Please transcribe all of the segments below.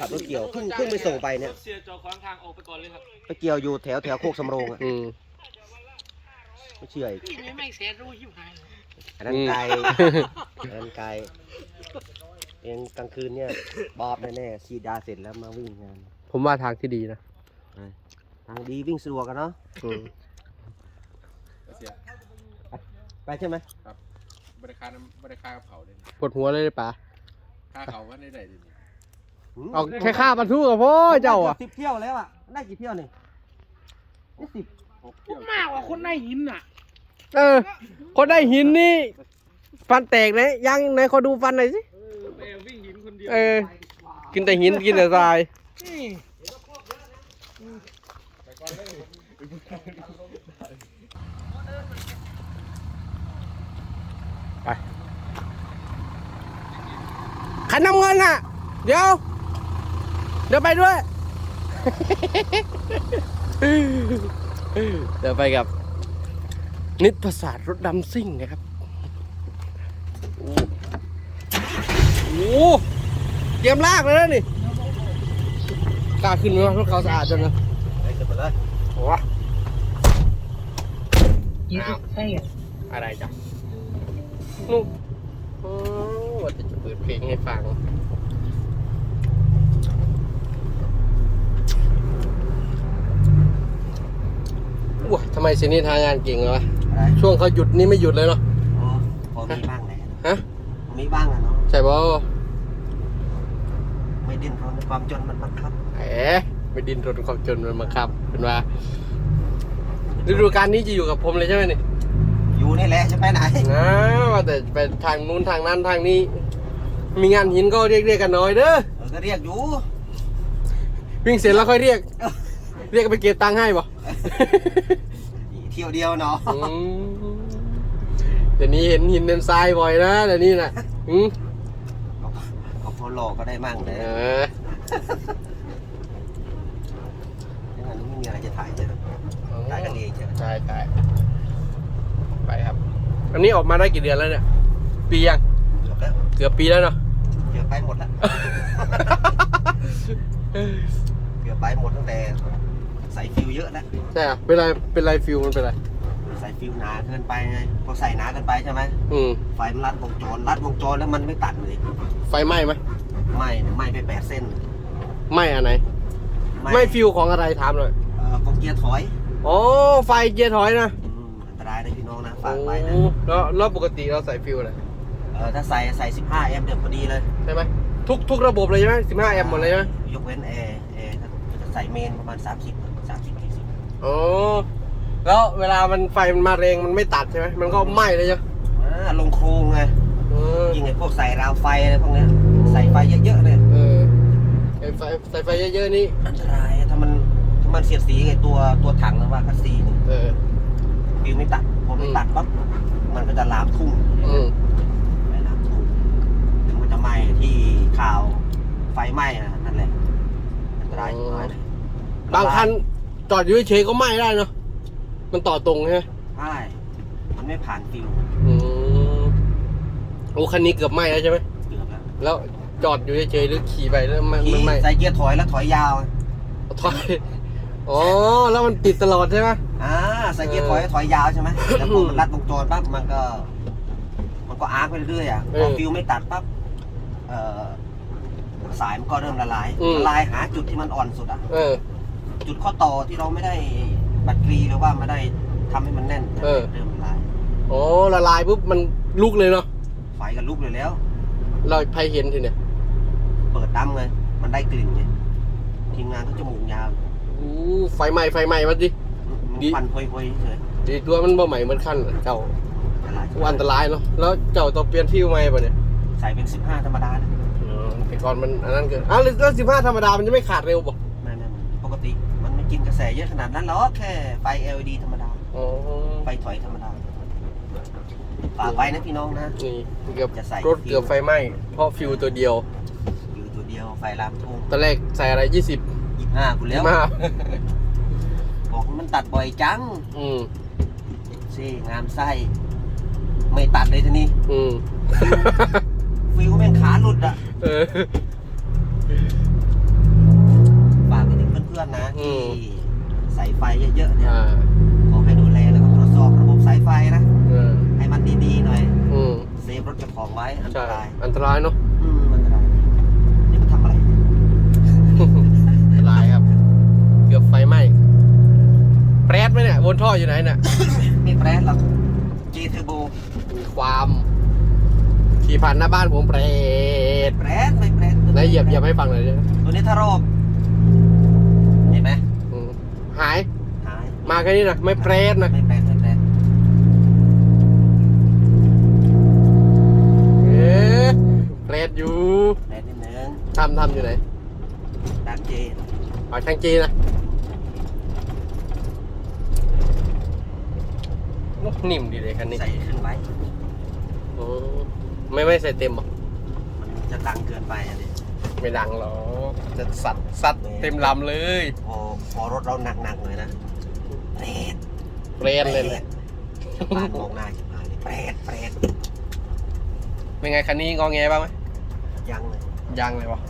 ขับรถเกี่ยวเพิ่งเพิ่งไปส่งไปเนี่ย รถเสียจอดขวางทางออกไปก่อนเลยครับไปเกี่ยวอยู่แถวแถวโคกสำโรงอะอืม ไม่เชื่ออีกไม่ไม่แสนรู้ชิบหายเลยอันนั้นอืม ไกลอันนั้นไกลเองกลางคืนเนี่ยบอบแน่ๆฉีดยาเสร็จแล้วมาวิ่งงานผมว่าทางที่ดีนะทางดีวิ่งสะดวกกันเนาะอืมเสียไปใช่ไหมบริการบริการกับเขาเลยปวดหัวเลยเลยป๋าค่าเขาว่าได้ได้ดิม เอาแค่ค่าบรรทุกกับพ่อเจ้าอะสิบเที่ยวแล้วอะ ได้กี่เที่ยวนี่นี่สิบหกเที่ยวมากกว่าคนได้หินอะ เออ คนได้หินนี่ ฟันแตกเลยยังไหนขอดูฟันหน่อยสิแม่วิ่งหินคนเดียวเออ กินแต่หินกินแต่ทรายนี่ขันน้ำเงินอะ เดี๋ยว เดี๋ยวไปด้วย เดี๋ยวไปกับ นิตประสาทรถดำซิ่งนะครับ โอ้โหเตรียมลากเลยนะนี่กล้าขึ้นไหมวะรถเขาสะอาดจังนะไปกันไปเลยโอ้โหยืดใช่อะอะไรจ้ะนู่นโอ้ว่าจะเปิดเพลงให้ฟัง ว้าทำ ไมเซนี่ทางงานเก่งเลยวะอะไรช่วงเขาหยุดนี่ไม่หยุดเลยเนาะโอ้พอมีบ้างแหละฮะมีบ้างอะเนาะใช่ป่ะไม่ดิ้นรนความจนมันบังคับเอ๋ไม่ดินรนความจนมันบังคับเป็นว่าฤดูกาลนี้จะอยู่กับผมเลยใช่ไหมนี่อยู่นี่แหละจะไปไหนนะว่าแต่ไปทางนู้นทางนั้นทางนี้ มีงานหินก็เรียกเรียกกันหน่อยเด้อเออก็เรียกอยู่วิ่งเสร็จแล้วค่อยเรียก เรียกไปเก็บตังค์ให้ป่ะเที่ยวเดียวเนาะอืมเดี๋ยวนี้เห็นหินเดินทรายบ่อยนะเดี๋ยวนี้น่ะอืมก็พอหลอกก็ได้มั่งเลยเอออันนี้ไม่มีอะไรจะถ่ายเลยถ่ายกันเองใช่ไหมใช่ใช่ไปครับ อันนี้ออกมาได้กี่เดือนแล้วเนี่ย ปียังจบแล้วเกือบปีแล้วเนาะ เกือบไปหมดแล้ว เกือบไปหมดตั้งแต่ ใส่ฟิวเยอะแล้วใช่อะเป็นไรเป็นไรฟิวมันเป็นไรใส่ฟิวหนาเกินไปไงพอใส่หนาเกินไปใช่ไหมอืมไฟมันรัดวงจรรัดวงจรแล้วมันไม่ตัดเลยไฟไหม้ไหมไหม่ไหม่ไปแปดเส้นไหม้อันไหนไหม้ฟิวของอะไรถามหน่อยเอ่อกองเกียร์ถอยอ๋อไฟเกียร์ถอยนะอืมอันตรายนะพี่น้องนะฝากไว้นะโอ้แล้วแล้วปกติเราใส่ฟิวอะไรเออถ้าใส่ใส่15แอมป์เดือดพอดีเลยใช่ไหมทุกทุกระบบเลยใช่ไหมสิบห้าแอมป์หมดเลยใช่ไหมยกเว้นแอร์แอร์ถ้าจะใส่เมนประมาณ 30 30 40อ๋อแล้วเวลามันไฟมันมาแรงมันไม่ตัดใช่ไหมมันก็ไหม้เลยใช่ไหมอ่าลงโครงไงเออยิงไอ้พวกใส่ราวไฟอะไรพวกเนี้ยใส่ไฟเยอะๆเนี่ยเออไอ้ไฟใส่ไฟเยอะๆนี่อันตรายถ้ามันถ้ามันเสียดสีไอ้ตัวตัวถังหรือว่าคัสซีนี่เออ ฟิวไม่ตัดพอไม่ตัดปั๊บมันก็จะลามทุ่งอืมไปลามทุ่งมันก็จะไหม้ที่ข่าวไฟไหม้อะนั่นแหละอันตรายน้อยเลยบางคัน จอดอยู่เฉยๆก็ไหม้ได้เนาะมันต่อตรงใช่ไหมใช่มันไม่ผ่านฟิวอืมโอ้คันนี้เกือบไหม้แล้วใช่ไหมเกือบแล้วแล้วจอดอยู่เฉยๆหรือขี่ไปแล้วมันขี่มันไหม้ใส่เกียร์ถอยแล้วถอยยาวถอยอ๋อแล้วมันติดตลอดใช่ไหม อ่าใส่เกียร์ถอยถอยยาวใช่ไหมแล้วพอมันรัดวงจรปั๊บมันก็ มันก็อาร์คไปเรื่อยๆอะพอฟิวไม่ตัดปั๊บเอ่อสายมันก็เริ่มละลายละลายหาจุดที่มันอ่อนสุดอะ เออ จุดข้อต่อที่เราไม่ได้บัดกรีหรือว่าไม่ได้ทำให้มันแน่นเออ เริ่มละลายอ๋อละลายปุ๊บมันลุกเลยเนาะไฟก็ลุกเลยแล้ว เราใครเห็นทีเนี่ยเปิดดำไงมันได้กลิ่นไงทีมงานเขาจมูกยาวอู้ไฟไหม้ไฟไหม้มาดิ มันดีควันพวยๆเฉยดีตัวมันบ่ใหม่เหมือนขั้นเจ้าละลายอันตรายเนาะแล้วเจ้าต้องเปลี่ยนฟิวใหม่ป่ะเนี่ยใส่เป็น 15 ธรรมดานะอ๋อแต่ก่อนมันอันนั้นเกินอ้าวแล้วสิบห้าธรรมดามันจะไม่ขาดเร็วบ่ไม่ไม่ไม่ปกติมันไม่ กินกระแสเยอะขนาดนั้นหรอกแค่ไฟ LED ธรรมดา อ๋อไฟถอยธรรมดาฝากไว้นะพี่น้องนะ นี่เกือบจะใส่ รถเกือบไฟไหม้เพราะฟิวตัวเดียว อยู่ตัวเดียวไฟลามทุ่งตอนแรกใส่อะไรยี่สิบ25กูแล้ว มาบอกมันตัดบ่อยจังอืมซี่งามไส้ ไม่ตัดเลยทีนี้ อืมฟิวแม่งขาหลุดอะ เออ ไฟเยอะๆเนี่ยอ่าขอให้ดูแลแล้วก็ตรวจสอบระบบสายไฟนะ เออให้มันดีๆหน่อย อืมเซฟรถเจ้าของไว้อันตใช่รายอันตรายเนาะอืมอันตรายนี่มันทำอะไรเนี่ยอันตรายครับ เกือบไฟไหม้แปรดไหมเนี่ยวนท่ออยู่ไหนเนี่ยไม่แปรหรอกจีเทอร์โบมีความขี่ผ่านหน้าบ้านผมแปรดแปรไม่แปรไหนเหยียบเหยียบให้ฟังหน่อยดิตัวนี้ถ้ารอบเห็นไหมอืม หาย หายมาแค่นี้นะไม่แปรดนะไม่แปรไม่แปรเอ๊ะแปรดอยู่แปรนิดนึงทำทำอยู่ไหนดักเจเอาช่างจีนะโอ้นิ่มดีเลยคันนี้ใส่ขึ้นไว้โอ้ไม่ไม่ใส่เต็มเหรอมันจะดังเกินไปอะดิ ไม่ดังหรอกจะสัดสัดเต็มลำเลยพอพอรถเราหนักๆเลยนะแปรดเปรดเลยแหละบ้านมองหน้าชิบหายเลยแปรดแปรดเป็นไงคันนี้งอแงบ้างไหมยังเลยยังเลยวะ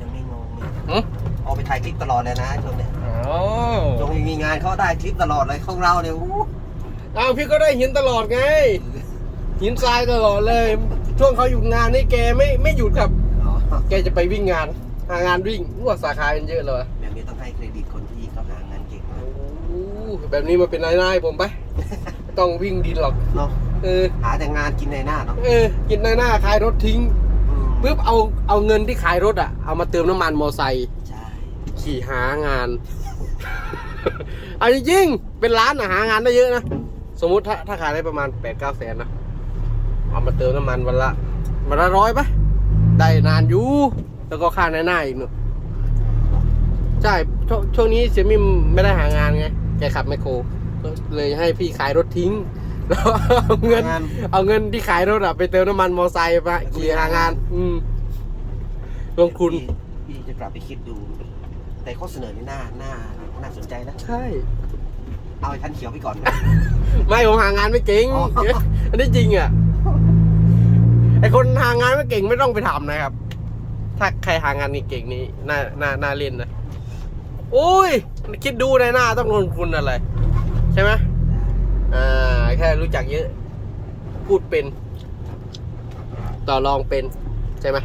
ยังไม่งงเลยหึเอาไปถ่ายคลิปตลอดเลยนะช่วงเนี้ยอ๋อช่วงนี้มีงานเขาได้คลิปตลอดเลยของเราเนี่ยอู้อ้าวพี่ก็ได้หินตลอดไงหินทรายตลอดเลย ช่วงเขาอยู่งานนี่แกไม่ไม่หยุดครับอ๋อ แกจะไปวิ่งงาน หางานวิ่งว่าสาขาเป็นเยอะเลยแบบนี้ต้องให้เครดิตคนที่เขาหางานเก่งนะโอ้แบบนี้มาเป็นนายนายผมไปไม่ต้องวิ่งดินหรอก เนาะเออ หาแต่งานกินในหน้าเนาะเออ กินนายหน้าขายรถทิ้งอืมปุ๊บเอาเอาเงินที่ขายรถอะ เอามาเติมน้ำมันมอไซค์ใช่ขี่หางาน เอาจริงๆเป็นร้านอะหางานได้เยอะนะ สมมุติถ้าถ้าขายได้ประมาณแปดเก้าแสนนะ เอามาเติมน้ำมันวันละวันละร้อยปะ ได้นานอยู่ แล้วก็ค่าหน้าหน้าอีกเนอะใช่ชวงช่วงนี้เสียมิมไม่ได้หางานไง แกขับไมคโครก็เลยให้พี่ขายรถทิ้ง แล้วเอาเงินงานเอาเงินที่ขายรถอะไปเติมน้ำมันมอไซค์มาขี่หางาน อืมลงทุนพี่พี่จะกลับไปคิดดู แต่ข้อเสนอนี่น่าน่าน่าสนใจนะ ใช่ เอาไอ้คันเขียวไปก่อน ไม่ผมหางานไม่เก่งอ๋ออันนี้จริงอะ ไอคนหางานไม่เก่งไม่ต้องไปทำนะครับ ถ้าใครหางานนี่เก่งนี่น่าน่าน่าเล่นนะโอ้ย คิดดูในหน้าต้องลงทุนอะไร ใช่ไหมอ่าแค่รู้จักเยอะ พูดเป็น ต่อรองเป็น ใช่ไหม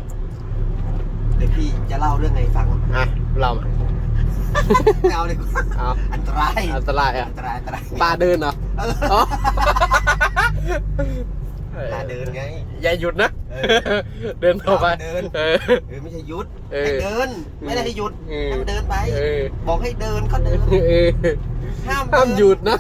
เดี๋ยวพี่จะเล่าเรื่องไงฟังอะเรามา ไม่เอาเลยเอา อันตรายอันตรายอะ อันตรายอันตรายปลาเดินเหรอเออ อ๋อป ลาเดินไง อย่าหยุดนะ เออ เดินต่อไปเดินเออ เออไม่ใช่หยุดเออให้เดิน ไม่ได้ให้หยุดเออ ให้มันเดินไป เออบอกให้เดินก็เดิน เออห้ามห้ามเนหยุดนะ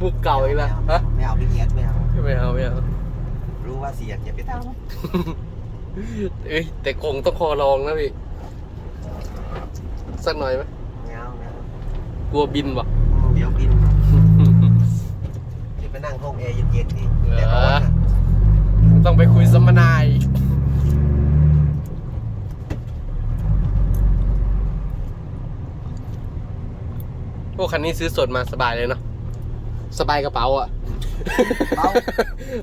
บุกเก่าอีกแล้วฮะไม่เอาพี่เกียรไม่เอา ไม่เอาไม่เอารู้ว่าเสียงอย่าไปทเอ้ยแต่คงต้องคอลองนะพี่ สักหน่อยไหมำไม่เอาไม่เอา กลัวบินวะเดี๋ยวบินเดี๋ยวไปนั่งห้องแอร์เย็นๆนี่เหรอแต่ร้อนอะต้องไปคุยสัมมนาอีกพวกคันนี้ซื้อสดมาสบายเลยเนาะสบายกระเป๋าอะเบา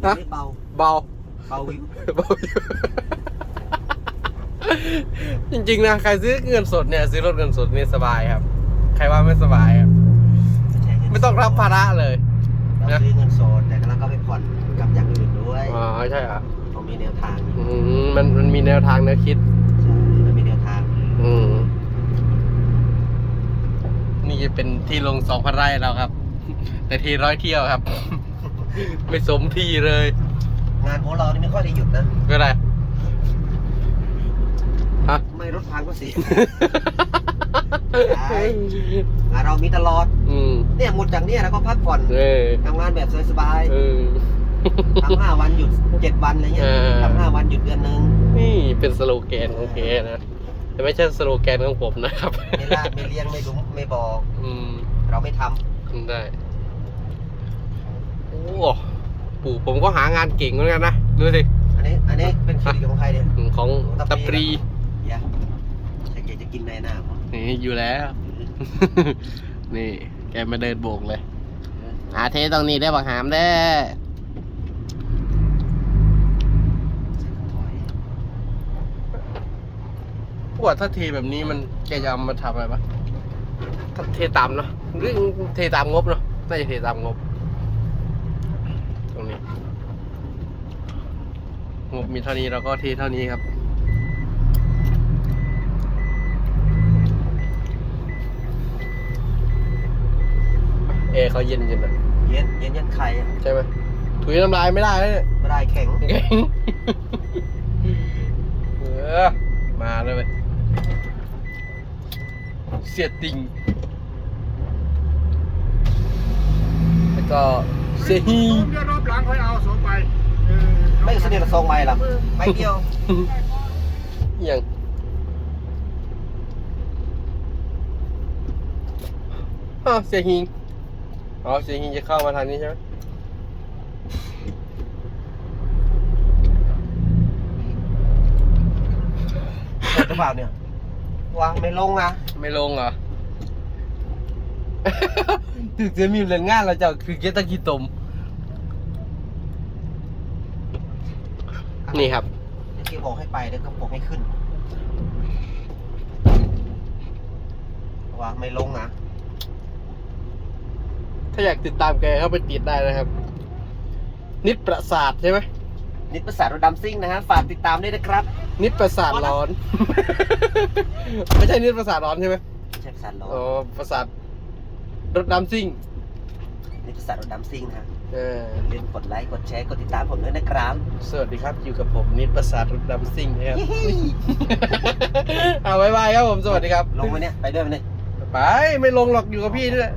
ฮะไม่เบาเบาเบาวิวเบาอยู่จริงๆนะใครซื้อเงินสดเนี่ย ซื้อรถเงินสดนี่สบายครับ ใครว่าไม่สบายครับใช้เนไม่ต้องรับภาระเลย เราซื้อเงินสดแต่กำลังก็ไปผ่อนกับอย่างอื่นด้วยอ๋อใช่เหรอะเขามีแนวทางอยู่มันมันมีแนวทางแนวคิด ใช่มันมีแนวทางอืม นี่จะเป็นที่ลงสองพันไร่แล้วครับ แต่ทีร้อยเที่ยวครับ ไม่สมทีเลยงานของเรานี่ไม่ค่อยได้หยุดนะ ก็ได้ฮะไม่รถพังก็เสีย ใช่งานเรามีตลอด อืมเนี่ยหมดจากเนี้ยแล้วก็พักผ่อนเออทำงานแบบสบายเออๆทำห้าวันหยุดเจ็ดวันอะไรเงี้ยเออทำห้าวันหยุดเดือนหนึ่งนี่เป็นสโลแกนของเคนะแต่ไม่ใช่สโลแกนของผมนะครับ ไม่ลาดไม่เลี้ยงไม่ดุมไม่บอก อืมเราไม่ทำทำได้โอ้ปู่ผมก็หางานเก่งเหมือนกันนะดูสิอันนี้อันนี้เป็นคิวของใครเนี่ย ของตะปรีอย่าถ้าแกจะกินในหน้าผม นี่อยู่แล้ว นี่แกมาเดินโบกเลยหาเทตรงนี้ได้บักหามได้อถอยว่าถ้าเทแบบนี้มันแกจะเอามาทำอะไรปะถ้าเทตามเนาะหรือเทตามงบเนาะน่าจะเทตามงบ ตรงนี้ งบมีเท่านี้เราก็เทเท่านี้ครับ เอร์เขาเย็นเย็นๆอะเย็นเย็นยันไข่อะใช่ไหมถุยน้ำลายไม่ได้เลยเนี่ยไม่ได้แข็งเก่งเออมาเลยเว้ยเสียติง แล้วก็เซฮีเดี๋ยวรอบหลังค่อยเอาสองไปเออไม่สนิทกับทรงใบหรอกใบเดียวอหย่างอ้าวเสียหิง อ๋อเสียหิงจะเข้ามาทางนี้ใช่ไหมหรือเปล่าเนี่ยวางไม่ลงนะไม่ลงเหรอ ถึงจะมีเรื่องงานเราจะคือเกตะกีตม นี่ครับเดี๋ยวที่บอกให้ไปเดี๋ยวก็บอกให้ขึ้นวางไม่ลงนะ ถ้าอยากติดตามแกเข้าไปติดได้นะครับ นิดประสาทใช่ไหมนิดภาษารถดำซิ่งนะฮะฝากติดตามด้วยนะครับ นิดประสาทร้อน ไม่ใช่นิดประสาทร้อนใช่ไหมไม่ใช่ภาษาร้ออ๋อนประสาทรถดำซิ่งนิดภาษารถดำซิ่งนะฮะเอออย่าลืมกดไลค์กดแชร์กดติดตามผมด้วยนะครับ สวัสดีครับอยู่กับผมนิดประสาทรถดำซิ่งนะครับเอาบายบายครับผมสวัสดีครับ ลงมาเนี่ยไปด้วยไหมเนี่ยไปไม่ลงหรอกอยู่กับพี่นี่แหละ